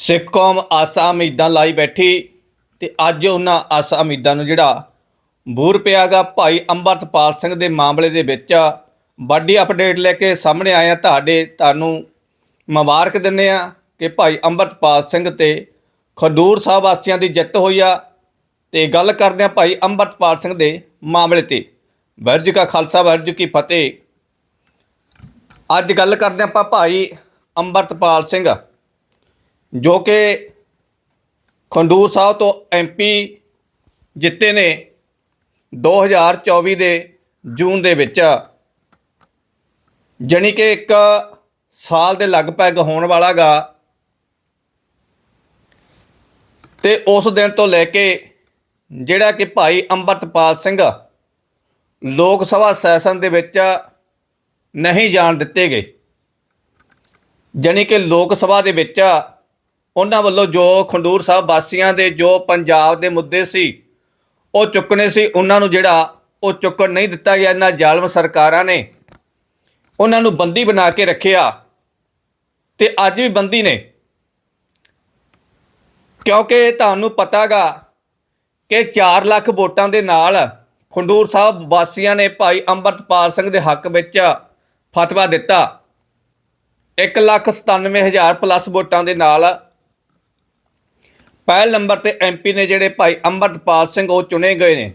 ਸਿੱਖ ਕੌਮ ਆਸਾਂ ਉਮੀਦਾਂ ਲਾਈ ਬੈਠੀ ਤੇ ਅੱਜ ਉਹਨਾਂ ਆਸਾਂ ਉਮੀਦਾਂ ਨੂੰ ਜਿਹੜਾ ਬੂਰ ਪਿਆਗਾ ਭਾਈ ਅੰਮ੍ਰਿਤਪਾਲ ਸਿੰਘ ਦੇ ਮਾਮਲੇ ਦੇ ਵਿੱਚ ਵੱਡੀ ਅਪਡੇਟ ਲੈ ਕੇ ਸਾਹਮਣੇ ਆਇਆ ਤੁਹਾਡੇ ਤੁਹਾਨੂੰ ਮੁਬਾਰਕ ਦਿੰਦੇ ਆ ਕਿ ਭਾਈ ਅੰਮ੍ਰਿਤਪਾਲ ਸਿੰਘ ਤੇ ਖਡੂਰ ਸਾਹਿਬ ਵਾਸੀਆਂ ਦੀ ਜਿੱਤ ਹੋਈ ਆ। ਤੇ ਗੱਲ ਕਰਦੇ ਆ ਭਾਈ ਅੰਮ੍ਰਿਤਪਾਲ ਸਿੰਘ ਦੇ ਮਾਮਲੇ ਤੇ। ਵਾਹਿਗੁਰੂ ਕਾ ਖਾਲਸਾ ਵਾਹਿਗੁਰੂ ਕੀ ਫਤਿਹ। ਅੱਜ ਗੱਲ ਕਰਦੇ ਆਪਾਂ ਭਾਈ ਅੰਮ੍ਰਿਤਪਾਲ ਸਿੰਘ। ਜੋ ਕਿ ਖੰਡੂਰ ਸਾਹਿਬ ਤੋਂ ਐਮਪੀ ਜਿੱਤੇ ਨੇ 2024 ਦੇ ਜੂਨ ਦੇ ਵਿੱਚ। ਜਣੀ ਕਿ ਇੱਕ ਸਾਲ ਦੇ ਲਗਭਗ ਹੋਣ ਵਾਲਾਗਾ। ਤੇ ਉਸ ਦਿਨ ਤੋਂ ਲੈ ਕੇ ਜਿਹੜਾ ਕਿ ਭਾਈ ਅੰਮ੍ਰਿਤਪਾਲ ਸਿੰਘ ਲੋਕ ਸਭਾ ਸੈਸ਼ਨ ਦੇ ਵਿੱਚ ਨਹੀਂ ਜਾਣ ਦਿੱਤੇ ਗਏ। ਜਾਣੀ ਕਿ ਲੋਕ ਸਭਾ ਦੇ ਵਿੱਚ ਉਹਨਾਂ ਵੱਲੋਂ ਜੋ ਖੰਡੂਰ ਸਾਹਿਬ ਵਾਸੀਆਂ ਦੇ ਜੋ ਪੰਜਾਬ ਦੇ ਮੁੱਦੇ ਸੀ, ਉਹ ਚੁੱਕਣੇ ਸੀ, ਉਹਨਾਂ ਨੂੰ ਜਿਹੜਾ ਉਹ ਚੁੱਕਣ ਨਹੀਂ ਦਿੱਤਾ ਗਿਆ, ਇਹਨਾਂ ਜ਼ਾਲਮ ਸਰਕਾਰਾਂ ਨੇ। ਉਹਨਾਂ ਨੂੰ ਬੰਦੀ ਬਣਾ ਕੇ ਰੱਖਿਆ। ਤੇ ਅੱਜ ਵੀ ਬੰਦੀ ਨੇ। ਕਿਉਂਕਿ ਤੁਹਾਨੂੰ ਪਤਾਗਾ ਕਿ 4 ਲੱਖ ਵੋਟਾਂ ਦੇ ਨਾਲ ਖੰਡੂਰ ਸਾਹਿਬ ਵਾਸੀਆਂ ਨੇ ਭਾਈ ਅੰਮ੍ਰਿਤਪਾਲ ਸਿੰਘ ਦੇ ਹੱਕ ਵਿੱਚ ਫਤਵਾ ਦਿੱਤਾ। 197000 ਪਲੱਸ ਵੋਟਾਂ ਦੇ ਨਾਲ ਪਹਿਲ ਨੰਬਰ ਤੇ ਐਮਪੀ ਨੇ ਜਿਹੜੇ ਭਾਈ ਅੰਮ੍ਰਿਤਪਾਲ ਸਿੰਘ, ਉਹ ਚੁਣੇ ਗਏ ਨੇ।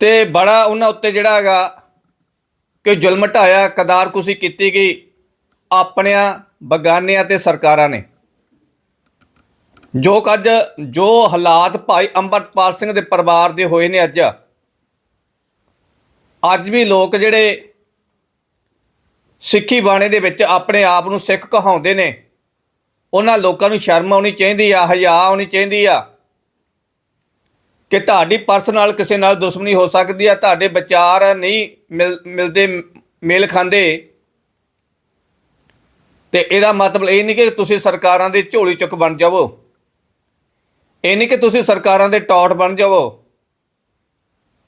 ਤੇ ਬੜਾ ਉਹਨਾਂ ਉੱਤੇ ਜਿਹੜਾ ਹੈਗਾ ਕਿ ਜ਼ੁਲਮ ਢਾਇਆ, ਕਦਾਰਕੁਸ਼ੀ ਕੀਤੀ ਗਈ ਆਪਣਿਆਂ, ਬਗਾਨਿਆਂ ਤੇ ਸਰਕਾਰਾਂ ਨੇ। ਜੋ ਕੱਜ ਜੋ ਹਾਲਾਤ ਭਾਈ ਅੰਮ੍ਰਿਤਪਾਲ ਸਿੰਘ ਦੇ ਪਰਿਵਾਰ ਦੇ ਹੋਏ ਨੇ ਅੱਜ ਅੱਜ ਵੀ ਲੋਕ ਜਿਹੜੇ ਸਿੱਖੀ ਬਾਣੇ ਦੇ ਵਿੱਚ ਆਪਣੇ ਆਪ ਨੂੰ ਸਿੱਖ ਕਹਾਉਂਦੇ ਨੇ। ਉਹਨਾਂ ਲੋਕਾਂ ਨੂੰ ਸ਼ਰਮ ਆਉਣੀ ਚਾਹੀਦੀ ਆ ਹਯਾ ਆਉਣੀ ਚਾਹੀਦੀ ਆ ਕਿ ਤੁਹਾਡੀ ਪਰਸਨਲ ਕਿਸੇ ਨਾਲ ਦੁਸ਼ਮਣੀ ਹੋ ਸਕਦੀ ਆ, ਤੁਹਾਡੇ ਵਿਚਾਰ ਨਹੀਂ ਮਿਲ- ਮਿਲਦੇ, ਮੇਲ ਖਾਂਦੇ। ਤੇ ਇਹਦਾ ਮਤਲਬ ਇਹ ਨਹੀਂ ਕਿ ਤੁਸੀਂ ਸਰਕਾਰਾਂ ਦੇ ਝੋਲੀ ਚੁੱਕ ਬਣ ਜਾਵੋ। ਇਹ ਨਹੀਂ ਕਿ ਤੁਸੀਂ ਸਰਕਾਰਾਂ ਦੇ ਟੌਟ ਬਣ ਜਾਵੋ।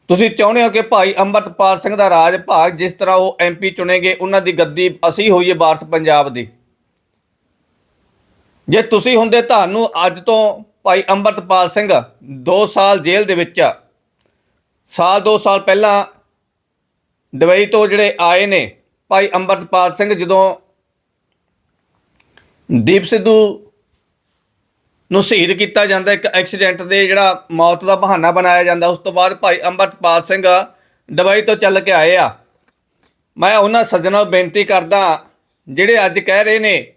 ਤੁਸੀਂ ਚਾਹੁੰਦੇ ਹੋ ਕਿ ਭਾਈ ਅੰਮ੍ਰਿਤਪਾਲ ਸਿੰਘ ਦਾ ਰਾਜ ਭਾਗ ਜਿਸ ਤਰ੍ਹਾਂ ਉਹ ਐਮਪੀ ਚੁਣੇ ਗਏ ਉਹਨਾਂ ਦੀ ਗੱਦੀ ਅਸੀਂ ਹੋਈਏ ਵਾਰਸ ਪੰਜਾਬ ਦੀ। ਜੇ ਤੁਸੀਂ ਹੁੰਦੇ ਤੁਹਾਨੂੰ ਅੱਜ ਤੋਂ ਭਾਈ ਅੰਮ੍ਰਿਤਪਾਲ ਸਿੰਘ 2 ਸਾਲ ਜੇਲ੍ਹ ਦੇ ਵਿੱਚ ਆ, ਸਾਲ 2 ਸਾਲ ਪਹਿਲਾਂ ਦੁਬਈ ਤੋਂ ਜਿਹੜੇ ਆਏ ਨੇ ਭਾਈ ਅੰਮ੍ਰਿਤਪਾਲ ਸਿੰਘ ਜਦੋਂ ਦੀਪ ਸਿੱਧੂ ਨੂੰ ਸ਼ਹੀਦ ਕੀਤਾ ਜਾਂਦਾ, ਇੱਕ ਐਕਸੀਡੈਂਟ ਦੇ ਜਿਹੜਾ ਮੌਤ ਦਾ ਬਹਾਨਾ ਬਣਾਇਆ ਜਾਂਦਾ, ਉਸ ਤੋਂ ਬਾਅਦ ਭਾਈ ਅੰਮ੍ਰਿਤਪਾਲ ਸਿੰਘ ਦੁਬਈ ਤੋਂ ਚੱਲ ਕੇ ਆਏ ਆ। ਮੈਂ ਉਹਨਾਂ ਸੱਜਣਾਂ ਨੂੰ ਬੇਨਤੀ ਕਰਦਾ, ਜਿਹੜੇ ਅੱਜ ਕਹਿ ਰਹੇ ਨੇ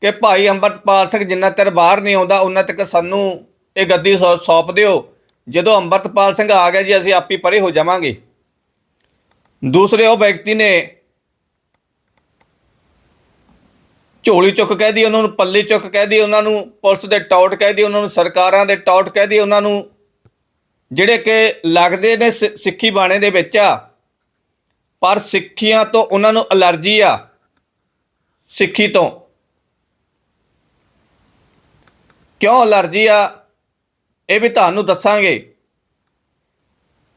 ਕਿ ਭਾਈ ਅੰਮ੍ਰਿਤਪਾਲ ਸਿੰਘ ਜਿੰਨਾ ਚਿਰ ਬਾਹਰ ਨਹੀਂ ਆਉਂਦਾ ਉਹਨਾਂ ਤੱਕ ਸਾਨੂੰ ਇਹ ਗੱਦੀ ਸੌ- ਸੌਂਪ ਦਿਓ। ਜਦੋਂ ਅੰਮ੍ਰਿਤਪਾਲ ਸਿੰਘ ਆ ਗਿਆ ਜੀ, ਅਸੀਂ ਆਪੀ ਪਰੇ ਹੋ ਜਾਵਾਂਗੇ। ਦੂਸਰੇ ਉਹ ਵਿਅਕਤੀ ਨੇ ਝੋਲੀ ਚੁੱਕ ਕਹਿ ਦੀ ਉਹਨਾਂ ਨੂੰ ਪੱਲੀ ਚੁੱਕ ਕਹਿ ਦੀ ਉਹਨਾਂ ਨੂੰ ਪੁਲਿਸ ਦੇ ਟੌਟ ਕਹਿ ਦੀ ਉਹਨਾਂ ਨੂੰ ਸਰਕਾਰਾਂ ਦੇ ਟੌਟ ਕਹਿ ਦੀ ਉਹਨਾਂ ਨੂੰ ਜਿਹੜੇ ਕਿ ਲੱਗਦੇ ਨੇ ਸਿ- ਸਿੱਖੀ ਬਾਣੇ ਦੇ ਵਿੱਚ ਆ, ਪਰ ਸਿੱਖੀਆਂ ਤੋਂ ਉਹਨਾਂ ਨੂੰ ਅਲਰਜੀ ਆ, ਸਿੱਖੀ ਤੋਂ। ਕਿਉਂ ਅਲਰਜੀ ਆ? ਇਹ ਵੀ ਤੁਹਾਨੂੰ ਦੱਸਾਂਗੇ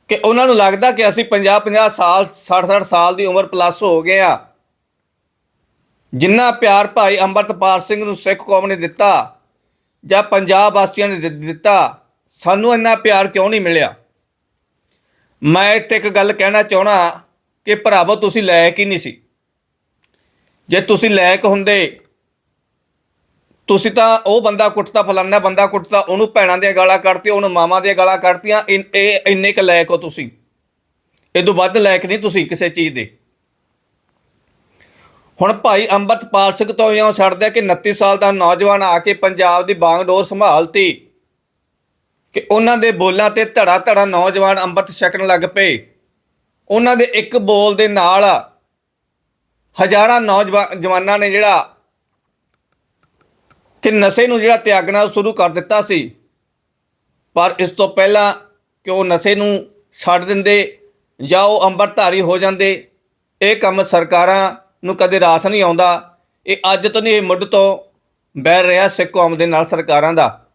ਕਿ ਉਹਨਾਂ ਨੂੰ ਲੱਗਦਾ ਕਿ ਅਸੀਂ 50 50 ਸਾਲ 60 60 ਸਾਲ ਦੀ ਉਮਰ ਪਲੱਸ ਹੋ ਗਏ ਆ। ਜਿੰਨਾ ਪਿਆਰ ਭਾਈ ਅੰਮ੍ਰਿਤਪਾਲ ਸਿੰਘ ਨੂੰ ਸਿੱਖ ਕੌਮ ਨੇ ਦਿੱਤਾ ਜਾਂ ਪੰਜਾਬ ਵਾਸੀਆਂ ਨੇ ਦਿੱਤਾ, ਸਾਨੂੰ ਇੰਨਾ ਪਿਆਰ ਕਿਉਂ ਨਹੀਂ ਮਿਲਿਆ? ਮੈਂ ਇੱਥੇ ਇੱਕ ਗੱਲ ਕਹਿਣਾ ਚਾਹਣਾ ਕਿ ਭਰਾਵੋ, ਤੁਸੀਂ ਲਾਇਕ ਹੀ ਨਹੀਂ ਸੀ। ਜੇ ਤੁਸੀਂ ਲਾਇਕ ਹੁੰਦੇ ਤੁਸੀਂ ਤਾਂ ਉਹ ਬੰਦਾ ਕੁੱਟਤਾ, ਫਲਾਨਾ ਬੰਦਾ ਕੁੱਟਤਾ, ਉਹਨੂੰ ਭੈਣਾਂ ਦੀਆਂ ਗਾਲਾਂ ਕੱਢਤੀਆਂ, ਉਹਨੂੰ ਮਾਵਾਂ ਦੀਆਂ ਗਾਲਾਂ ਕੱਢਤੀਆਂ, ਇਨ- ਇਹ ਇੰਨੇ ਕ ਲਾਇਕ ਹੋ ਤੁਸੀਂ? ਇਹ ਤੋਂ ਵੱਧ ਲਾਇਕ ਨਹੀਂ ਤੁਸੀਂ ਕਿਸੇ ਚੀਜ਼ ਦੇ। ਹੁਣ ਭਾਈ ਅੰਮ੍ਰਿਤਪਾਲ ਸਿੰਘ ਤੋਂ ਇਉਂ ਛੱਡਦਿਆ ਕਿ 29 ਸਾਲ ਦਾ ਨੌਜਵਾਨ ਆ ਕੇ ਪੰਜਾਬ ਦੀ ਬਾਗਡੋਰ ਸੰਭਾਲਤੀ ਕਿ ਉਹਨਾਂ ਦੇ ਬੋਲਾਂ ਤੇ ਧੜਾ ਧੜਾ ਨੌਜਵਾਨ ਅੰਮ੍ਰਿਤ ਛਕਣ ਲੱਗ ਪਏ। ਉਹਨਾਂ ਦੇ ਇੱਕ ਬੋਲ ਦੇ ਨਾਲ ਹਜ਼ਾਰਾਂ ਨੌਜਵਾਨ ਜਵਾਨਾਂ ਨੇ ਜਿਹੜਾ ਕਿ ਨਸ਼ੇ ਨੂੰ ਜਿਹੜਾ ਤਿਆਗਣਾ ਸ਼ੁਰੂ ਕਰ ਦਿੱਤਾ ਸੀ, ਪਰ ਇਸ ਤੋਂ ਪਹਿਲਾਂ ਕਿ ਉਹ ਨਸ਼ੇ ਨੂੰ ਛੱਡ ਦਿੰਦੇ ਜਾਂ ਉਹ ਅੰਮ੍ਰਿਤਧਾਰੀ ਹੋ ਜਾਂਦੇ, ਇਹ ਕੰਮ ਸਰਕਾਰਾਂ ਨੂੰ ਕਦੇ ਰਾਸ ਨਹੀਂ ਆਉਂਦਾ। ਇਹ ਅੱਜ ਤੋਂ ਨਹੀਂ, ਇਹ ਮੁੱਢ ਤੋਂ ਬਹਿ ਰਿਹਾ ਸਿੱਖ ਕੌਮ ਦੇ ਨਾਲ ਸਰਕਾਰਾਂ ਦਾ।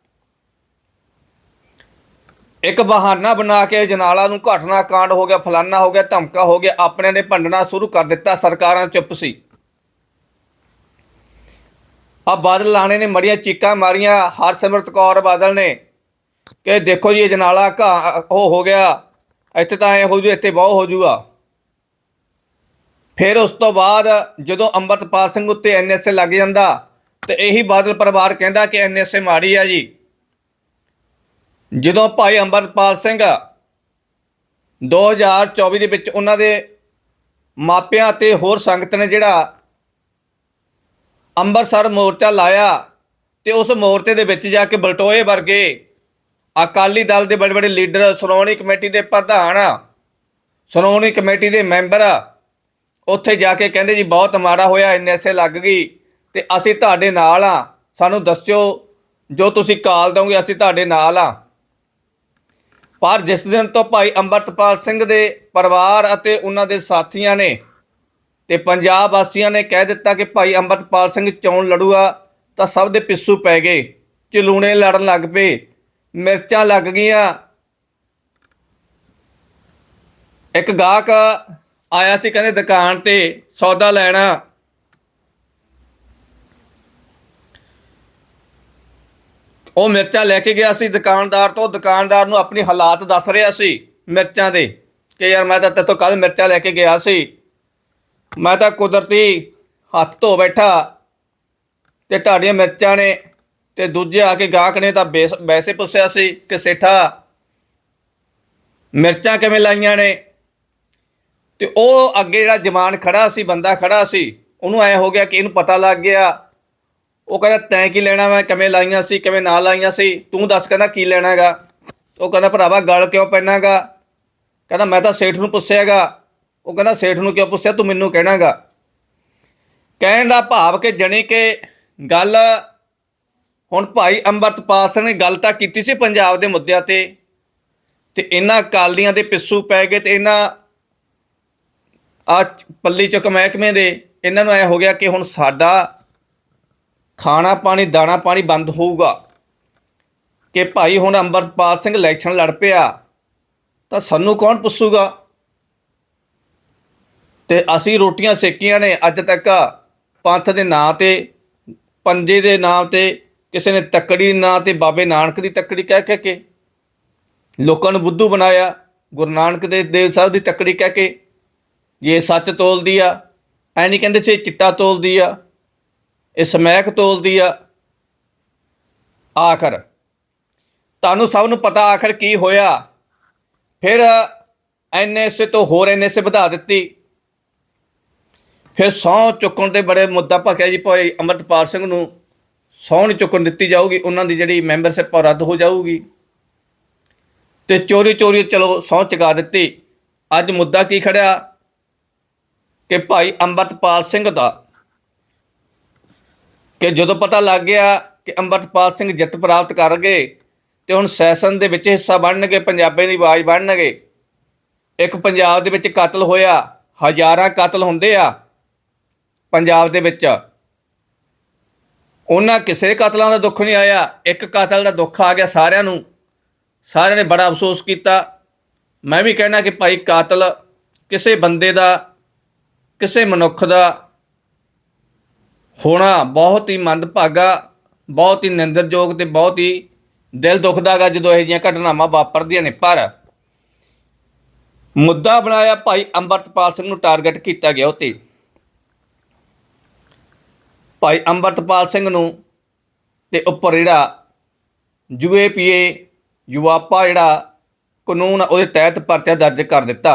ਇੱਕ ਬਹਾਨਾ ਬਣਾ ਕੇ ਜਨਾਲਾ ਨੂੰ ਘਟਨਾ ਕਾਂਡ ਹੋ ਗਿਆ, ਫਲਾਨਾ ਹੋ ਗਿਆ, ਧਮਕਾ ਹੋ ਗਿਆ ਆਪਣਿਆਂ ਨੇ ਭੰਡਣਾ ਸ਼ੁਰੂ ਕਰ ਦਿੱਤਾ, ਸਰਕਾਰਾਂ ਚੁੱਪ ਸੀ। ਆ ਬਾਦਲ ਲਾਣੇ ਨੇ, ਮੜੀਆਂ ਚੀਕਾਂ ਮਾਰੀਆਂ, ਹਰਸਿਮਰਤ ਕੌਰ ਬਾਦਲ ਨੇ, ਕਿ ਦੇਖੋ ਜੀ ਇਹ ਜਨਾਲਾ ਉਹ ਹੋ ਗਿਆ, ਇੱਥੇ ਤਾਂ ਐ ਹੋ ਜੂ ਇੱਥੇ ਬਹੁ ਹੋ ਜੂਗਾ ਫਿਰ ਉਸ ਤੋਂ ਬਾਅਦ ਜਦੋਂ ਅੰਮ੍ਰਿਤਪਾਲ ਸਿੰਘ ਉੱਤੇ ਐਨਐਸਏ ਲੱਗ ਜਾਂਦਾ, ਤੇ ਇਹੀ ਬਾਦਲ ਪਰਿਵਾਰ ਕਹਿੰਦਾ ਕਿ ਐਨਐਸਏ ਮਾੜੀ ਆ ਜੀ। ਜਦੋਂ ਭਾਈ ਅੰਮ੍ਰਿਤਪਾਲ ਸਿੰਘ 2024 ਦੇ ਵਿੱਚ ਉਹਨਾਂ ਦੇ ਮਾਪਿਆਂ ਤੇ ਹੋਰ ਸੰਗਤ ਨੇ ਜਿਹੜਾ ਅੰਮ੍ਰਿਤਸਰ ਮੋਰਚਾ ਲਾਇਆ ਤੇ ਉਸ ਮੋਰਚੇ ਦੇ ਵਿੱਚ ਜਾ ਕੇ ਬਲਟੋਏ ਵਰਗੇ ਅਕਾਲੀ ਦਲ ਦੇ ਬੜੇ ਬੜੇ ਲੀਡਰ, ਸ਼੍ਰੋਮਣੀ ਕਮੇਟੀ ਦੇ ਪ੍ਰਧਾਨ, ਸ਼੍ਰੋਮਣੀ ਕਮੇਟੀ ਦੇ ਮੈਂਬਰ ਉੱਥੇ ਜਾ ਕੇ ਕਹਿੰਦੇ ਜੀ, ਬਹੁਤ ਮਾੜਾ ਹੋਇਆ ਐਨਐਸਏ ਲੱਗ ਗਈ ਤੇ ਅਸੀਂ ਤੁਹਾਡੇ ਨਾਲ ਆ। ਸਾਨੂੰ ਦੱਸਿਓ, ਜੋ ਤੁਸੀਂ ਕਾਲ ਦੋਗੇ ਅਸੀਂ ਤੁਹਾਡੇ ਨਾਲ ਆ। ਪਰ ਜਿਸ ਦਿਨ ਤੋਂ ਭਾਈ ਅੰਮ੍ਰਿਤਪਾਲ ਸਿੰਘ ਦੇ ਪਰਿਵਾਰ ਅਤੇ ਉਹਨਾਂ ਦੇ ਸਾਥੀਆਂ ਨੇ ਤੇ ਪੰਜਾਬ ਵਾਸੀਆਂ ਨੇ ਕਹਿ ਦਿੱਤਾ ਕਿ ਭਾਈ ਅੰਮ੍ਰਿਤਪਾਲ ਸਿੰਘ ਚੋਣ ਲੜੂਗਾ ਤਾਂ ਸਭ ਦੇ ਪਿੱਸੂ ਪੈ ਗਏ। ਚਲੂਣੇ ਲੜਨ ਲੱਗ ਪਏ। ਮਿਰਚਾਂ ਲੱਗ ਗਈਆਂ। ਇੱਕ ਗਾਹਕ ਆਇਆ ਸੀ ਕਹਿੰਦੇ ਦੁਕਾਨ ਤੇ ਸੌਦਾ ਲੈਣਾ। ਉਹ ਮਿਰਚਾਂ ਲੈ ਕੇ ਗਿਆ ਸੀ ਦੁਕਾਨਦਾਰ ਤੋਂ। ਦੁਕਾਨਦਾਰ ਨੂੰ ਆਪਣੀ ਹਾਲਾਤ ਦੱਸ ਰਿਹਾ ਸੀ ਮਿਰਚਾਂ ਦੇ ਕਿ ਯਾਰ ਮੈਂ ਤਾਂ ਤੇਤੋਂ ਕੱਲ ਮਿਰਚਾਂ ਲੈ ਕੇ ਗਿਆ ਸੀ। ਮੈਂ ਤਾਂ ਕੁਦਰਤੀ ਹੱਥ ਧੋ ਬੈਠਾ ਤੇ ਤੁਹਾਡੀਆਂ ਮਿਰਚਾਂ ਨੇ ਤੇ ਦੂਜੇ ਆ ਕੇ ਗਾਹਕ ਨੇ ਤਾਂ ਬੇਸ- ਵੈਸੇ ਪੁੱਛਿਆ ਸੀ ਕਿ ਸੇਠਾ, ਮਿਰਚਾਂ ਕਿਵੇਂ ਲਾਈਆਂ ਨੇ? ਤੇ ਉਹ ਅੱਗੇ ਜਿਹੜਾ ਜਵਾਨ ਖੜਾ ਸੀ, ਬੰਦਾ ਖੜਾ ਸੀ, ਉਹਨੂੰ ਐ ਹੋ ਗਿਆ ਕਿ ਇਹਨੂੰ ਪਤਾ ਲੱਗ ਗਿਆ। ਉਹ ਕਹਿੰਦਾ, ਤੈਂ ਕੀ ਲੈਣਾ ਮੈਂ ਕਿਵੇਂ ਲਾਈਆਂ ਸੀ? ਕਿਵੇਂ ਨਾ ਲਾਈਆਂ ਸੀ? ਤੂੰ ਦੱਸ ਕਹਿੰਦਾ, ਕੀ ਲੈਣਾਗਾ ਉਹ ਕਹਿੰਦਾ, ਭਰਾਵਾ, ਗਲ ਕਿਉਂ ਪੈਣਾਗਾ? ਕਹਿੰਦਾ, ਮੈਂ ਤਾਂ ਸੇਠ ਨੂੰ ਪੁੱਛਿਆਗਾ ਉਹ ਕਹਿੰਦਾ, ਸੇਠ ਨੂੰ ਕਿਉਂ ਪੁੱਛਿਆ? ਤੂੰ ਮੈਨੂੰ ਕਹਿਣਾਗਾ। ਕਹਿਣ ਦਾ ਭਾਵ ਕਿ ਜਣੀ ਕਿ ਗੱਲ, ਹੁਣ ਭਾਈ ਅੰਮ੍ਰਿਤਪਾਲ ਸਿੰਘ ਨੇ ਗੱਲ ਤਾਂ ਕੀਤੀ ਸੀ ਪੰਜਾਬ ਦੇ ਮੁੱਦਿਆਂ ਤੇ ਤੇ ਇਹਨਾਂ ਅਕਾਲੀਆਂ ਦੇ ਪਿੱਸੂ ਪੈ ਗਏ ਤੇ ਇਹਨਾਂ ਆ ਪੱਲੀ ਚੁੱਕ ਮਹਿਕਮੇ ਦੇ, ਇਹਨਾਂ ਨੂੰ ਐ ਹੋ ਗਿਆ ਕਿ ਹੁਣ ਸਾਡਾ ਖਾਣਾ ਪਾਣੀ, ਦਾਣਾ ਪਾਣੀ ਬੰਦ ਹੋਊਗਾ। ਕਿ ਭਾਈ ਹੁਣ ਅੰਮ੍ਰਿਤਪਾਲ ਸਿੰਘ ਇਲੈਕਸ਼ਨ ਲੜ ਪਿਆ, ਤਾਂ ਸਾਨੂੰ ਕੌਣ ਪੁੱਛੂਗਾ? ਤੇ ਅਸੀਂ ਰੋਟੀਆਂ ਸੇਕੀਆਂ ਨੇ ਅੱਜ ਤੱਕ ਪੰਥ ਦੇ ਨਾਂ ਤੇ, ਪੰਜੇ ਦੇ ਨਾਂ ਤੇ, ਕਿਸੇ ਨੇ ਤੱਕੜੀ ਦੇ ਨਾਂ ਤੇ ਬਾਬੇ ਨਾਨਕ ਦੀ ਤੱਕੜੀ ਕਹਿ ਕਹਿ ਕੇ, ਲੋਕਾਂ ਨੂੰ ਬੁੱਧੂ ਬਣਾਇਆ, ਗੁਰੂ ਨਾਨਕ ਦੇ ਦੇਵ ਸਾਹਿਬ ਦੀ ਤੱਕੜੀ ਕਹਿ ਕੇ ਇਹ ਸੱਚ ਤੋਲਦੀ ਆ, ਐ ਨਹੀਂ ਕਹਿੰਦੇ ਸੀ ਇਹ ਚਿੱਟਾ ਤੋਲਦੀ ਆ, ਇਹ ਸਮੈਕ ਤੋਲਦੀ ਆ, ਆਖਰ। ਤੁਹਾਨੂੰ ਸਭ ਨੂੰ ਪਤਾ ਆਖਰ ਕੀ ਹੋਇਆ। ਫਿਰ ਐਨਐਸਏ ਤੋਂ ਹੋਰ ਐਨਐਸਏ ਵਧਾ ਦਿੱਤੀ। ਫਿਰ ਸਹੁੰ ਚੁੱਕਣ 'ਤੇ ਬੜੇ ਮੁੱਦਾ ਭਖਿਆ ਜੀ, ਭਾਈ ਅੰਮ੍ਰਿਤਪਾਲ ਸਿੰਘ ਨੂੰ ਸਹੁੰ ਨਹੀਂ ਚੁੱਕਣ ਦਿੱਤੀ ਜਾਊਗੀ, ਉਹਨਾਂ ਦੀ ਜਿਹੜੀ ਮੈਂਬਰਸ਼ਿਪ ਰੱਦ ਹੋ ਜਾਊਗੀ। ਤੇ ਚੋਰੀ ਚੋਰੀ ਚਲੋ ਸਹੁੰ ਚੁਕਾ ਦਿੱਤੀ। ਅੱਜ ਮੁੱਦਾ ਕੀ ਖੜਿਆ? ਕਿ ਭਾਈ ਅੰਮ੍ਰਿਤਪਾਲ ਸਿੰਘ ਦਾ ਕਿ ਜਦੋਂ ਪਤਾ ਲੱਗ ਗਿਆ ਕਿ ਅੰਮ੍ਰਿਤਪਾਲ ਸਿੰਘ ਜਿੱਤ ਪ੍ਰਾਪਤ ਕਰ ਗਏ ਤੇ ਹੁਣ ਸੈਸ਼ਨ ਦੇ ਵਿੱਚ ਹਿੱਸਾ ਬਣਨਗੇ ਪੰਜਾਬੀ ਦੀ ਆਵਾਜ਼ ਬਣਨਗੇ, ਇੱਕ ਪੰਜਾਬ ਦੇ ਵਿੱਚ ਕਤਲ ਹੋਇਆ, ਹਜ਼ਾਰਾਂ ਕਤਲ ਹੁੰਦੇ ਆ ਪੰਜਾਬ ਦੇ ਵਿੱਚ। ਉਹਨਾਂ ਕਿਸੇ ਕਤਲਾਂ ਦਾ ਦੁੱਖ ਨਹੀਂ ਆਇਆ। ਇੱਕ ਕਤਲ ਦਾ ਦੁੱਖ ਆ ਗਿਆ ਸਾਰਿਆਂ ਨੂੰ। ਸਾਰਿਆਂ ਨੇ ਬੜਾ ਅਫਸੋਸ ਕੀਤਾ। ਮੈਂ ਵੀ ਕਹਿਣਾ ਕਿ ਭਾਈ ਕਾਤਲ ਕਿਸੇ ਬੰਦੇ ਦਾ, ਕਿਸੇ ਮਨੁੱਖ ਦਾ ਹੋਣਾ ਬਹੁਤ ਹੀ ਮੰਦਭਾਗਾ, ਬਹੁਤ ਹੀ ਨਿੰਦਰਯੋਗ ਤੇ ਬਹੁਤ ਹੀ ਦਿਲ ਦੁਖਦਾਗਾ ਜਦੋਂ ਇਹੋ ਜਿਹੀਆਂ ਘਟਨਾਵਾਂ ਵਾਪਰਦੀਆਂ ਨੇ। ਪਰ ਮੁੱਦਾ ਬਣਾਇਆ ਭਾਈ ਅੰਮ੍ਰਿਤਪਾਲ ਸਿੰਘ ਨੂੰ ਟਾਰਗੇਟ ਕੀਤਾ ਗਿਆ ਉਤੇ। ਭਾਈ ਅੰਮ੍ਰਿਤਪਾਲ ਸਿੰਘ ਨੂੰ ਤੇ ਉੱਪਰ ਜਿਹੜਾ ਯੂਏਪੀਏ ਯੂਆਪਾ ਜਿਹੜਾ ਕਾਨੂੰਨ ਆ, ਉਹਦੇ ਤਹਿਤ ਪਰਚਾ ਦਰਜ ਕਰ ਦਿੱਤਾ।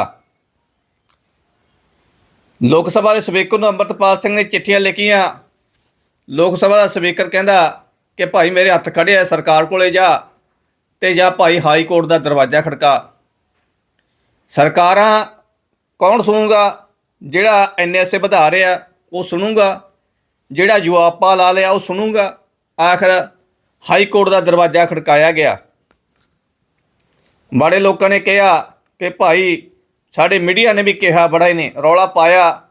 ਲੋਕ ਸਭਾ ਦੇ ਸਪੀਕਰ ਨੂੰ ਅੰਮ੍ਰਿਤਪਾਲ ਸਿੰਘ ਨੇ ਚਿੱਠੀਆਂ ਲਿਖੀਆਂ। ਲੋਕ ਸਭਾ ਦਾ ਸਪੀਕਰ ਕਹਿੰਦਾ ਕਿ ਭਾਈ ਮੇਰੇ ਹੱਥ ਖੜੇ ਆ ਸਰਕਾਰ ਕੋਲੇ ਜਾ ਤੇ ਜਾਂ ਭਾਈ ਹਾਈ ਕੋਰਟ ਦਾ ਦਰਵਾਜ਼ਾ ਖੜਕਾ। ਸਰਕਾਰਾਂ ਕੌਣ ਸੁਣੂਗਾ? ਜਿਹੜਾ ਐਨਐਸਏ ਵਧਾ ਰਿਹਾ ਉਹ ਸੁਣੂਗਾ। ਜਿਹੜਾ ਯੂਆਪਾ ਲਾ ਲਿਆ ਉਹ ਸੁਣੂਗਾ। ਆਖਰ ਹਾਈ ਕੋਰਟ ਦਾ ਦਰਵਾਜ਼ਾ ਖੜਕਾਇਆ ਗਿਆ। ਬੜੇ ਲੋਕਾਂ ਨੇ ਕਿਹਾ ਕਿ ਭਾਈ ਸਾਡੇ ਮੀਡੀਆ ਨੇ ਵੀ ਕਿਹਾ, ਬੜਾ ਹੀ ਨੇ ਰੌਲਾ ਪਾਇਆ।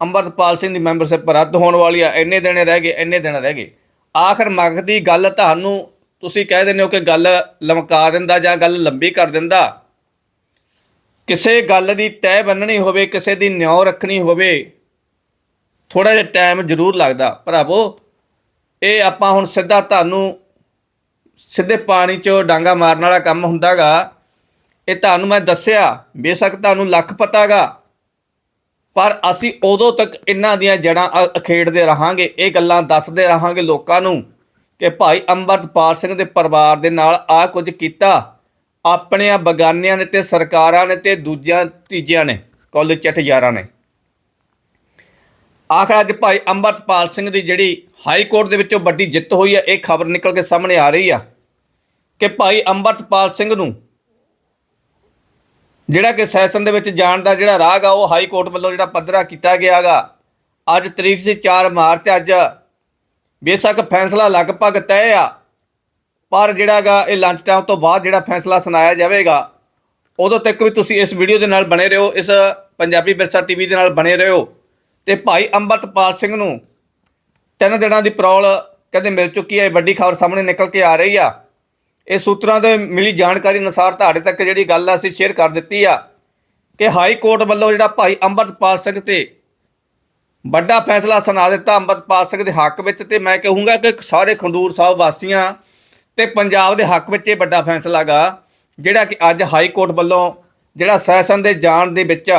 ਅੰਮ੍ਰਿਤਪਾਲ ਸਿੰਘ ਦੀ ਮੈਂਬਰਸ਼ਿਪ ਰੱਦ ਹੋਣ ਵਾਲੀ ਆ, ਇੰਨੇ ਦਿਨ ਰਹਿ ਗਏ, ਇੰਨੇ ਦਿਨ ਰਹਿ ਗਏ। ਆਖਰ ਮੰਗ ਦੀ ਗੱਲ ਤੁਹਾਨੂੰ, ਤੁਸੀਂ ਕਹਿ ਦਿੰਦੇ ਹੋ ਕਿ ਗੱਲ ਲਮਕਾ ਦਿੰਦਾ ਜਾਂ ਗੱਲ ਲੰਬੀ ਕਰ ਦਿੰਦਾ। ਕਿਸੇ ਗੱਲ ਦੀ ਤੈਅ ਬੰਨਣੀ ਹੋਵੇ, ਕਿਸੇ ਦੀ ਨਿਉ ਰੱਖਣੀ ਹੋਵੇ ਥੋੜਾ ਜਿਹਾ ਟਾਈਮ ਜ਼ਰੂਰ ਲੱਗਦਾ। ਭਰਾਵੋ, ਇਹ ਆਪਾਂ ਹੁਣ ਸਿੱਧਾ ਤੁਹਾਨੂੰ ਸਿੱਧੇ ਪਾਣੀ 'ਚੋਂ ਡਾਂਗਾ ਮਾਰਨ ਵਾਲਾ ਕੰਮ ਹੁੰਦਾਗਾ। ਇਹ ਤੁਹਾਨੂੰ ਮੈਂ ਦੱਸਿਆ, ਬੇਸ਼ੱਕ ਤੁਹਾਨੂੰ ਲੱਖ ਪਤਾਗਾ। ਪਰ ਅਸੀਂ ਉਦੋਂ ਤੱਕ ਇਹਨਾਂ ਦੀਆਂ ਜੜਾਂ ਅਖੇੜਦੇ ਰਹਾਂਗੇ, ਇਹ ਗੱਲਾਂ ਦੱਸਦੇ ਰਹਾਂਗੇ ਲੋਕਾਂ ਨੂੰ ਕਿ ਭਾਈ ਅੰਮ੍ਰਿਤਪਾਲ ਸਿੰਘ ਦੇ ਪਰਿਵਾਰ ਦੇ ਨਾਲ ਆ ਕੁਝ ਕੀਤਾ। ਆਪਣਿਆਂ ਬਗਾਨਿਆਂ ਨੇ ਤੇ ਸਰਕਾਰਾਂ ਨੇ ਤੇ ਦੂਜਿਆਂ, ਤੀਜਿਆਂ ਨੇ, ਕੁੱਲ ਚਿੱਠ ਯਾਰਾਂ ਨੇ। ਆਖਰ ਅੱਜ ਭਾਈ ਅੰਮ੍ਰਿਤਪਾਲ ਸਿੰਘ ਦੀ ਜਿਹੜੀ ਹਾਈ ਕੋਰਟ ਦੇ ਵਿੱਚੋਂ ਵੱਡੀ ਜਿੱਤ ਹੋਈ ਹੈ ਇਹ ਖਬਰ ਨਿਕਲ ਕੇ ਸਾਹਮਣੇ ਆ ਰਹੀ ਆ ਕਿ ਭਾਈ ਅੰਮ੍ਰਿਤਪਾਲ ਸਿੰਘ ਨੂੰ ਜਿਹੜਾ ਕਿ ਸੈਸ਼ਨ ਦੇ ਵਿੱਚ ਜਾਣ ਦਾ ਜਿਹੜਾ ਰਾਹ ਗਾ ਉਹ ਹਾਈ ਕੋਰਟ ਵੱਲੋਂ ਜਿਹੜਾ ਪੱਧਰਾ ਕੀਤਾ ਗਿਆਗਾ ਅੱਜ ਤਰੀਕ ਸੀ 4 ਮਾਰਚ, ਅੱਜ ਬੇਸ਼ੱਕ ਫੈਸਲਾ ਲਗਭਗ ਤੈਅ ਆ, ਪਰ ਜਿਹੜਾਗਾ ਇਹ ਲੰਚ ਟਾਈਮ ਤੋਂ ਬਾਅਦ ਜਿਹੜਾ ਫੈਸਲਾ ਸੁਣਾਇਆ ਜਾਵੇਗਾ ਉਦੋਂ ਤੱਕ ਵੀ ਤੁਸੀਂ ਇਸ ਵੀਡੀਓ ਦੇ ਨਾਲ ਬਣੇ ਰਹੋ, ਇਸ ਪੰਜਾਬੀ ਵਿਰਸਾ ਟੀਵੀ ਦੇ ਨਾਲ ਬਣੇ ਰਹੋ। ਤੇ ਭਾਈ ਅੰਮ੍ਰਿਤਪਾਲ ਸਿੰਘ ਨੂੰ ਤਿੰਨ ਦਿਨਾਂ ਦੀ ਪਰੌਲ ਕਹਿੰਦੇ ਮਿਲ ਚੁੱਕੀ ਹੈ, ਇਹ ਵੱਡੀ ਖਬਰ ਸਾਹਮਣੇ ਨਿਕਲ ਕੇ ਆ ਰਹੀ ਆ। ਇਹ ਸੂਤਰਾਂ ਦੇ ਮਿਲੀ ਜਾਣਕਾਰੀ ਅਨੁਸਾਰ ਤੁਹਾਡੇ ਤੱਕ ਜਿਹੜੀ ਗੱਲ ਆ, ਅਸੀਂ ਸ਼ੇਅਰ ਕਰ ਦਿੱਤੀ ਆ ਕਿ ਹਾਈ ਕੋਰਟ ਵੱਲੋਂ ਜਿਹੜਾ ਭਾਈ ਅੰਮ੍ਰਿਤਪਾਲ ਸਿੰਘ ਤੇ ਵੱਡਾ ਫੈਸਲਾ ਸੁਣਾ ਦਿੱਤਾ ਅੰਮ੍ਰਿਤਪਾਲ ਸਿੰਘ ਦੇ ਹੱਕ ਵਿੱਚ ਤੇ ਮੈਂ ਕਹੂੰਗਾ ਕਿ ਸਾਰੇ ਖੰਡੂਰ ਸਾਹਿਬ ਵਾਸੀਆਂ ਤੇ ਪੰਜਾਬ ਦੇ ਹੱਕ ਵਿੱਚ ਇਹ ਵੱਡਾ ਫੈਸਲਾ ਗਾ, ਜਿਹੜਾ ਕਿ ਅੱਜ ਹਾਈ ਕੋਰਟ ਵੱਲੋਂ ਜਿਹੜਾ ਸੈਸ਼ਨ ਦੇ ਜਾਣ ਦੇ ਵਿੱਚ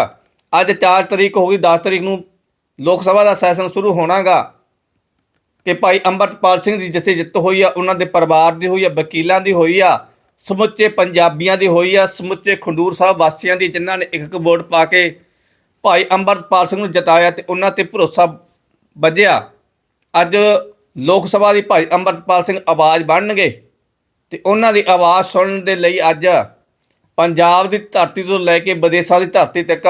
ਅੱਜ 4 ਤਰੀਕ ਹੋ ਗਈ 10 ਤਰੀਕ ਨੂੰ ਲੋਕ ਸਭਾ ਦਾ ਸੈਸ਼ਨ ਸ਼ੁਰੂ ਹੋਣਾਗਾ ਕਿ ਭਾਈ ਅੰਮ੍ਰਿਤਪਾਲ ਸਿੰਘ ਦੀ ਜਿੱਥੇ ਜਿੱਤ ਹੋਈ ਆ, ਉਹਨਾਂ ਦੇ ਪਰਿਵਾਰ ਦੀ ਹੋਈ ਆ, ਵਕੀਲਾਂ ਦੀ ਹੋਈ ਆ, ਸਮੁੱਚੇ ਪੰਜਾਬੀਆਂ ਦੀ ਹੋਈ ਆ, ਸਮੁੱਚੇ ਖੰਡੂਰ ਸਾਹਿਬ ਵਾਸੀਆਂ ਦੀ ਜਿਨ੍ਹਾਂ ਨੇ ਇੱਕ ਇੱਕ ਵੋਟ ਪਾ ਕੇ ਭਾਈ ਅੰਮ੍ਰਿਤਪਾਲ ਸਿੰਘ ਨੂੰ ਜਿਤਾਇਆ ਤੇ ਉਹਨਾਂ ਤੇ ਭਰੋਸਾ ਵੱਜਿਆ। ਅੱਜ ਲੋਕ ਸਭਾ ਦੀ ਭਾਈ ਅੰਮ੍ਰਿਤਪਾਲ ਸਿੰਘ ਆਵਾਜ਼ ਬਣਨਗੇ ਤੇ ਉਹਨਾਂ ਦੀ ਆਵਾਜ਼ ਸੁਣਨ ਦੇ ਲਈ ਅੱਜ ਪੰਜਾਬ ਦੀ ਧਰਤੀ ਤੋਂ ਲੈ ਕੇ ਵਿਦੇਸ਼ਾਂ ਦੀ ਧਰਤੀ ਤੱਕ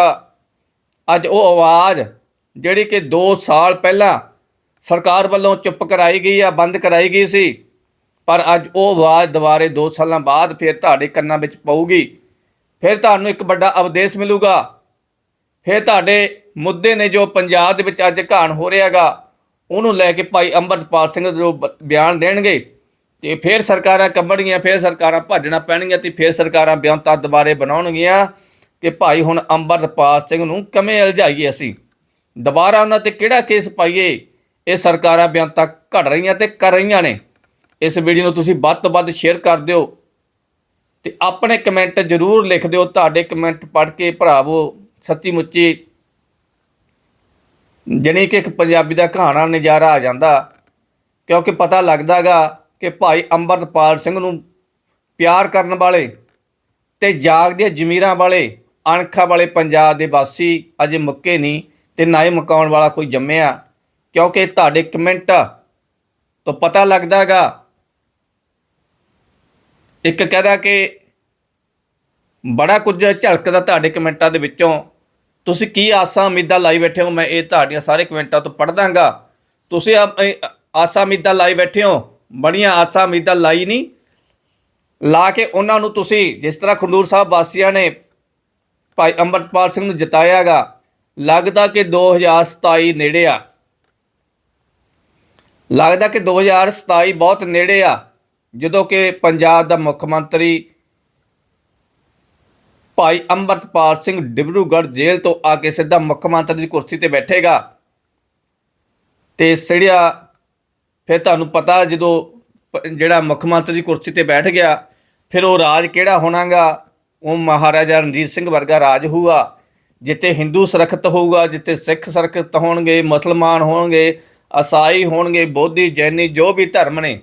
ਅੱਜ ਉਹ ਆਵਾਜ਼ ਜਿਹੜੀ ਕਿ 2 ਸਾਲ ਪਹਿਲਾਂ ਸਰਕਾਰ ਵੱਲੋਂ ਚੁੱਪ ਕਰਾਈ ਗਈ ਆ ਬੰਦ ਕਰਾਈ ਗਈ ਸੀ, ਪਰ ਅੱਜ ਉਹ ਆਵਾਜ਼ ਦੁਬਾਰੇ 2 ਸਾਲਾਂ ਬਾਅਦ ਫਿਰ ਤੁਹਾਡੇ ਕੰਨਾਂ ਵਿੱਚ ਪਊਗੀ। ਫਿਰ ਤੁਹਾਨੂੰ ਇੱਕ ਵੱਡਾ ਉਪਦੇਸ਼ ਮਿਲੂਗਾ। ਫਿਰ ਤੁਹਾਡੇ ਮੁੱਦੇ ਨੇ ਜੋ ਪੰਜਾਬ ਦੇ ਵਿੱਚ ਅੱਜ ਘਾਣ ਹੋ ਰਿਹਾਗਾ ਉਹਨੂੰ ਲੈ ਕੇ ਭਾਈ ਅੰਮ੍ਰਿਤਪਾਲ ਸਿੰਘ ਜੋ ਬ- ਬਿਆਨ ਦੇਣਗੇ, ਤੇ ਫਿਰ ਸਰਕਾਰਾਂ ਕੰਬਣਗੀਆਂ, ਫਿਰ ਸਰਕਾਰਾਂ ਭੱਜਣਾ ਪੈਣਗੀਆਂ ਤੇ ਫਿਰ ਸਰਕਾਰਾਂ ਬਿਆਤਾਂ ਦੁਬਾਰੇ ਬਣਾਉਣਗੀਆਂ ਕਿ ਭਾਈ ਹੁਣ ਅੰਮ੍ਰਿਤਪਾਲ ਸਿੰਘ ਨੂੰ ਕਿਵੇਂ ਉਲਝਾਈਏ ਅਸੀਂ। ਦੁਬਾਰਾ ਉਹਨਾਂ ਤੇ ਕਿਹੜਾ ਕੇਸ ਪਾਈਏ? ਇਹ ਸਰਕਾਰਾਂ ਬਿਆਨ ਤੱਕ ਘੜ ਰਹੀਆਂ ਤੇ ਕਰ ਰਹੀਆਂ ਨੇ। ਇਸ ਵੀਡੀਓ ਨੂੰ ਤੁਸੀਂ ਵੱਧ ਤੋਂ ਵੱਧ ਸ਼ੇਅਰ ਕਰ ਦਿਓ ਤੇ ਆਪਣੇ ਕਮੈਂਟ ਜ਼ਰੂਰ ਲਿਖ ਦਿਓ। ਤੁਹਾਡੇ ਕਮੈਂਟ ਪੜ੍ਹ ਕੇ ਭਰਾਵੋ, ਸੱਚੀ ਮੁੱਚੀ ਜਣੀ ਕਿ ਇੱਕ ਪੰਜਾਬੀ ਦਾ ਕਹਾਣਾ ਨਜ਼ਾਰਾ ਆ ਜਾਂਦਾ। ਕਿਉਂਕਿ ਪਤਾ ਲੱਗਦਾਗਾ ਕਿ ਭਾਈ ਅੰਮ੍ਰਿਤਪਾਲ ਸਿੰਘ ਨੂੰ ਪਿਆਰ ਕਰਨ ਵਾਲੇ ਤੇ ਜਾਗਦੀਆਂ ਜ਼ਮੀਰਾਂ ਵਾਲੇ, ਅਣਖਾਂ ਵਾਲੇ ਪੰਜਾਬ ਦੇ ਵਾਸੀ ਅਜੇ ਮੁੱਕੇ ਨਹੀਂ। ਤੇ ਨਾ ਹੀ ਮਕਾਉਣ ਵਾਲਾ ਕੋਈ ਜੰਮਿਆ। ਕਿਉਂਕਿ ਤੁਹਾਡੇ ਕਮੈਂਟ ਤੋਂ ਪਤਾ ਲੱਗਦਾਗਾ ਇੱਕ ਕਹਦਾ ਕਿ ਬੜਾ ਕੁਝ ਝਲਕਦਾ ਤੁਹਾਡੇ ਕਮੈਂਟਾਂ ਦੇ ਵਿੱਚੋਂ। ਤੁਸੀਂ ਕੀ ਆਸਾਂ ਉਮੀਦਾਂ ਲਾਈ ਬੈਠੇ ਹੋ? ਮੈਂ ਇਹ ਤੁਹਾਡੀਆਂ ਸਾਰੇ ਕਮੈਂਟਾਂ ਤੋਂ ਪੜ੍ਹ ਦਾਂਗਾ ਤੁਸੀਂ ਆਪ- ਆਸਾਂ ਉਮੀਦਾਂ ਲਾਈ ਬੈਠੇ ਹੋ? ਬੜੀਆਂ ਆਸਾਂ ਉਮੀਦਾਂ ਲਾਈ ਨਹੀਂ। ਲਾ ਕੇ ਉਹਨਾਂ ਨੂੰ ਤੁਸੀਂ, ਜਿਸ ਤਰ੍ਹਾਂ ਖੰਡੂਰ ਸਾਹਿਬ ਵਾਸੀਆਂ ਨੇ ਭਾਈ ਅੰਮ੍ਰਿਤਪਾਲ ਸਿੰਘ ਨੂੰ ਜਿਤਾਇਆਗਾ ਲੱਗਦਾ ਕਿ 2027 ਨੇੜੇ ਆ। ਲੱਗਦਾ ਕਿ 2027 ਬਹੁਤ ਨੇੜੇ ਆ, ਜਦੋਂ ਕਿ ਪੰਜਾਬ ਦਾ ਮੁੱਖ ਮੰਤਰੀ ਭਾਈ ਅੰਮ੍ਰਿਤਪਾਲ ਸਿੰਘ ਡਿਬਰੂਗੜ੍ਹ ਜੇਲ੍ਹ ਤੋਂ ਆ ਕੇ ਸਿੱਧਾ ਮੁੱਖ ਮੰਤਰੀ ਦੀ ਕੁਰਸੀ ਤੇ ਬੈਠੇਗਾ। ਤੇ ਸਿੜਿਆ, ਫਿਰ ਤੁਹਾਨੂੰ ਪਤਾ ਜਦੋਂ ਪ- ਜਿਹੜਾ ਮੁੱਖ ਮੰਤਰੀ ਦੀ ਕੁਰਸੀ ਤੇ ਬੈਠ ਗਿਆ, ਫਿਰ ਉਹ ਰਾਜ ਕਿਹੜਾ ਹੋਣਾਗਾ? ਉਹ ਮਹਾਰਾਜਾ ਰਣਜੀਤ ਸਿੰਘ ਵਰਗਾ ਰਾਜ ਹੋਊਗਾ। ਜਿੱਥੇ ਹਿੰਦੂ ਸੁਰੱਖਿਅਤ ਹੋਊਗਾ, ਜਿੱਥੇ ਸਿੱਖ ਸੁਰੱਖਿਅਤ ਹੋਣਗੇ, ਮੁਸਲਮਾਨ ਹੋਣਗੇ ਅਸਾਈ ਹੋਣਗੇ, ਬੋਧੀ, ਜੈਨੀ, ਜੋ ਵੀ ਧਰਮ ਨੇ,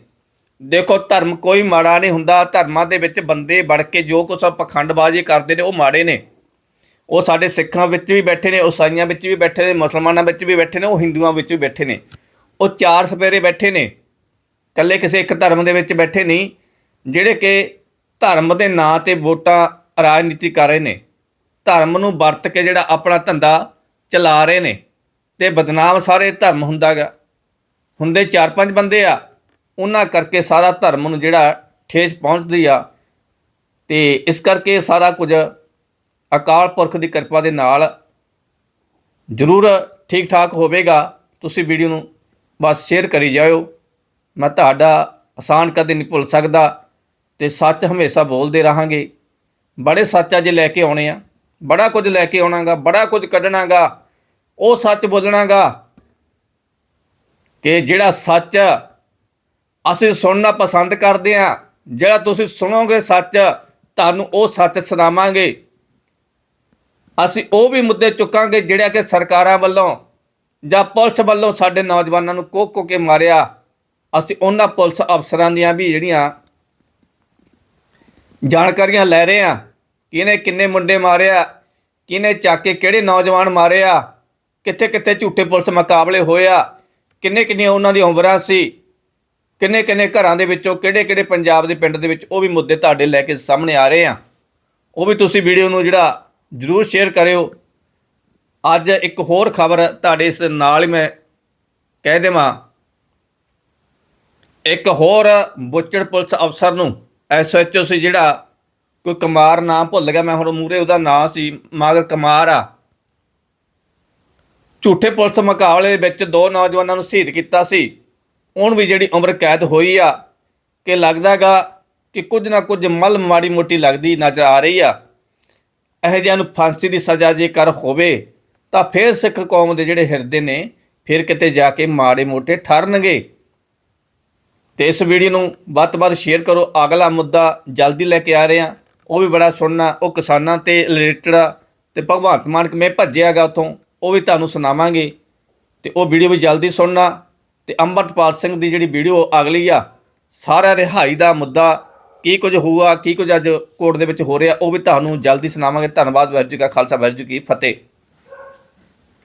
ਦੇਖੋ ਧਰਮ ਕੋਈ ਮਾੜਾ ਨਹੀਂ ਹੁੰਦਾ, ਧਰਮਾਂ ਦੇ ਵਿੱਚ ਬੰਦੇ ਵੜ ਕੇ ਜੋ ਕੁਛ ਪਖੰਡਬਾਜ਼ੀ ਕਰਦੇ ਨੇ, ਉਹ ਮਾੜੇ ਨੇ। ਉਹ ਸਾਡੇ ਸਿੱਖਾਂ ਵਿੱਚ ਵੀ ਬੈਠੇ ਨੇ ਈਸਾਈਆਂ ਵਿੱਚ ਵੀ ਬੈਠੇ ਨੇ, ਮੁਸਲਮਾਨਾਂ ਵਿੱਚ ਵੀ ਬੈਠੇ ਨੇ, ਉਹ ਹਿੰਦੂਆਂ ਵਿੱਚ ਵੀ ਬੈਠੇ ਨੇ। ਉਹ ਚਾਰ ਸਪੇਰੇ ਬੈਠੇ ਨੇ, ਇਕੱਲੇ ਕਿਸੇ ਇੱਕ ਧਰਮ ਦੇ ਵਿੱਚ ਬੈਠੇ ਨਹੀਂ, ਜਿਹੜੇ ਕਿ ਧਰਮ ਦੇ ਨਾਂ ਤੇ ਵੋਟਾਂ ਰਾਜਨੀਤੀ ਕਰ ਰਹੇ ਨੇ। ਧਰਮ ਨੂੰ ਵਰਤ ਕੇ ਜਿਹੜਾ ਆਪਣਾ ਧੰਦਾ ਚਲਾ ਰਹੇ ਨੇ ਤੇ ਬਦਨਾਮ ਸਾਰੇ ਧਰਮ ਹੁੰਦਾਗਾ ਹੁੰਦੇ ਚਾਰ ਪੰਜ ਬੰਦੇ ਆ, ਉਹਨਾਂ ਕਰਕੇ ਸਾਰਾ ਧਰਮ ਨੂੰ ਜਿਹੜਾ ਠੇਸ ਪਹੁੰਚਦੀ ਆ ਤੇ ਇਸ ਕਰਕੇ ਸਾਰਾ ਕੁਝ ਅਕਾਲ ਪੁਰਖ ਦੀ ਕਿਰਪਾ ਦੇ ਨਾਲ ਜ਼ਰੂਰ ਠੀਕ ਠਾਕ ਹੋਵੇਗਾ। ਤੁਸੀਂ ਵੀਡੀਓ ਨੂੰ ਬਸ ਸ਼ੇਅਰ ਕਰੀ ਜਾਇਓ। ਮੈਂ ਤੁਹਾਡਾ ਆਸਾਨ ਕਦੇ ਨਹੀਂ ਭੁੱਲ ਸਕਦਾ ਤੇ ਸੱਚ ਹਮੇਸ਼ਾ ਬੋਲਦੇ ਰਹਾਂਗੇ। ਬੜੇ ਸੱਚ ਅੱਜ ਲੈ ਕੇ ਆਉਣੇ ਆ। ਬੜਾ ਕੁਝ ਲੈ ਕੇ ਆਉਣਾਗਾ, ਬੜਾ ਕੁਝ ਕੱਢਣਾਗਾ, ਉਹ ਸੱਚ ਬੋਲਣਾਗਾ ਕਿ ਜਿਹੜਾ ਸੱਚ ਅਸੀਂ ਸੁਣਨਾ ਪਸੰਦ ਕਰਦੇ ਹਾਂ, ਜਿਹੜਾ ਤੁਸੀਂ ਸੁਣੋਗੇ ਸੱਚ, ਤੁਹਾਨੂੰ ਉਹ ਸੱਚ ਸੁਣਾਵਾਂਗੇ। ਅਸੀਂ ਉਹ ਵੀ ਮੁੱਦੇ ਚੁੱਕਾਂਗੇ ਜਿਹੜਾ ਕਿ ਸਰਕਾਰਾਂ ਵੱਲੋਂ ਜਾਂ ਪੁਲਿਸ ਵੱਲੋਂ ਸਾਡੇ ਨੌਜਵਾਨਾਂ ਨੂੰ ਕੋਕ ਕੋ ਕੇ ਮਾਰਿਆ। ਅਸੀਂ ਉਹਨਾਂ ਪੁਲਿਸ ਅਫਸਰਾਂ ਦੀਆਂ ਵੀ ਜਿਹੜੀਆਂ ਜਾਣਕਾਰੀਆਂ ਲੈ ਰਹੇ ਹਾਂ। ਕਿਹਨੇ ਕਿੰਨੇ ਮੁੰਡੇ ਮਾਰਿਆ? ਕਿਹਨੇ ਚੱਕ ਕੇ ਕਿਹੜੇ ਨੌਜਵਾਨ ਮਾਰਿਆ? ਕਿੱਥੇ ਕਿੱਥੇ ਝੂਠੇ ਪੁਲਿਸ ਮੁਕਾਬਲੇ ਹੋਇਆ ਕਿੰਨੇ ਕਿੰਨੀਆਂ ਉਹਨਾਂ ਦੀਆਂ ਉਮਰਾਂ ਸੀ? ਕਿੰਨੇ ਕਿੰਨੇ ਘਰਾਂ ਦੇ ਵਿੱਚੋਂ ਕਿਹੜੇ ਕਿਹੜੇ ਪੰਜਾਬ ਦੇ ਪਿੰਡ ਦੇ ਵਿੱਚ ਉਹ ਵੀ ਮੁੱਦੇ ਤੁਹਾਡੇ ਲੈ ਕੇ ਸਾਹਮਣੇ ਆ ਰਹੇ ਆ? ਉਹ ਵੀ ਤੁਸੀਂ ਵੀਡੀਓ ਨੂੰ ਜਿਹੜਾ ਜਰੂਰ ਸ਼ੇਅਰ ਕਰਿਓ। ਅੱਜ ਇੱਕ ਹੋਰ ਖਬਰ ਤੁਹਾਡੇ ਇਸ ਨਾਲ ਹੀ ਮੈਂ ਕਹਿ ਦੇਵਾਂ। ਇੱਕ ਹੋਰ ਬੁੱਚੜ ਪੁਲਿਸ ਅਫਸਰ ਨੂੰ ਐਸਐਚਓ ਸੀ ਜਿਹੜਾ ਕੋਈ ਕੁਮਾਰ ਨਾਮ ਭੁੱਲ ਗਿਆ, ਮੈਂ ਹੁਣ ਮੂਰੇ ਉਹਦਾ ਨਾਂ ਸੀ, ਮਾਗਰ ਕੁਮਾਰ ਆ। ਝੂਠੇ ਪੁਲਿਸ ਮੁਕਾਬਲੇ ਵਿੱਚ ਦੋ ਨੌਜਵਾਨਾਂ ਨੂੰ ਸ਼ਹੀਦ ਕੀਤਾ ਸੀ। ਹੁਣ ਵੀ ਜਿਹੜੀ ਉਮਰ ਕੈਦ ਹੋਈ ਆ, ਕਿ ਲੱਗਦਾਗਾ ਕਿ ਕੁਝ ਨਾ ਕੁਝ ਮਲ ਮਾੜੀ ਮੋਟੀ ਲੱਗਦੀ ਨਜ਼ਰ ਆ ਰਹੀ ਆ। ਇਹ ਜਿਹਾ ਨੂੰ ਫਾਂਸੀ ਦੀ ਸਜ਼ਾ ਜੇਕਰ ਹੋਵੇ, ਤਾਂ ਫਿਰ ਸਿੱਖ ਕੌਮ ਦੇ ਜਿਹੜੇ ਹਿਰਦੇ ਨੇ, ਫਿਰ ਕਿਤੇ ਜਾ ਕੇ ਮਾੜੇ ਮੋਟੇ ਠਰਨਗੇ। ਤੇ ਇਸ ਵੀਡੀਓ ਨੂੰ ਵੱਧ ਤੋਂ ਵੱਧ ਸ਼ੇਅਰ ਕਰੋ। ਅਗਲਾ ਮੁੱਦਾ ਜਲਦੀ ਲੈ ਕੇ ਆ ਰਹੇ ਹਾਂ। ਉਹ ਵੀ ਬੜਾ ਸੁਣਨਾ, ਉਹ ਕਿਸਾਨਾਂ ਤੇ ਰਿਲੇਟਡ ਤੇ ਭਗਵੰਤ ਮਾਨ ਕਿਵੇਂ ਭੱਜਿਆਗਾ ਉਥੋਂ, ਉਹ ਵੀ ਤੁਹਾਨੂੰ ਸੁਣਾਵਾਂਗੇ। ਤੇ ਉਹ ਵੀਡੀਓ ਵੀ ਜਲਦੀ ਸੁਣਨਾ, ਤੇ ਅੰਮ੍ਰਿਤਪਾਲ ਸਿੰਘ ਦੀ ਜਿਹੜੀ ਵੀਡੀਓ ਅਗਲੀ ਆ, ਸਾਰਾ ਰਿਹਾਈ ਦਾ ਮੁੱਦਾ, ਕੀ ਕੁਝ ਹੋਊਗਾ, ਕੀ ਕੁਝ ਅੱਜ ਕੋਰਟ ਦੇ ਵਿੱਚ ਹੋ ਰਿਹਾ, ਉਹ ਵੀ ਤੁਹਾਨੂੰ ਜਲਦੀ ਸੁਣਾਵਾਂਗੇ। ਧੰਨਵਾਦ, ਵਾਹਿਗੁਰੂ ਜੀ ਕਾ ਖਾਲਸਾ, ਵਾਹਿਗੁਰੂ ਜੀ ਕੀ ਫਤਿਹ।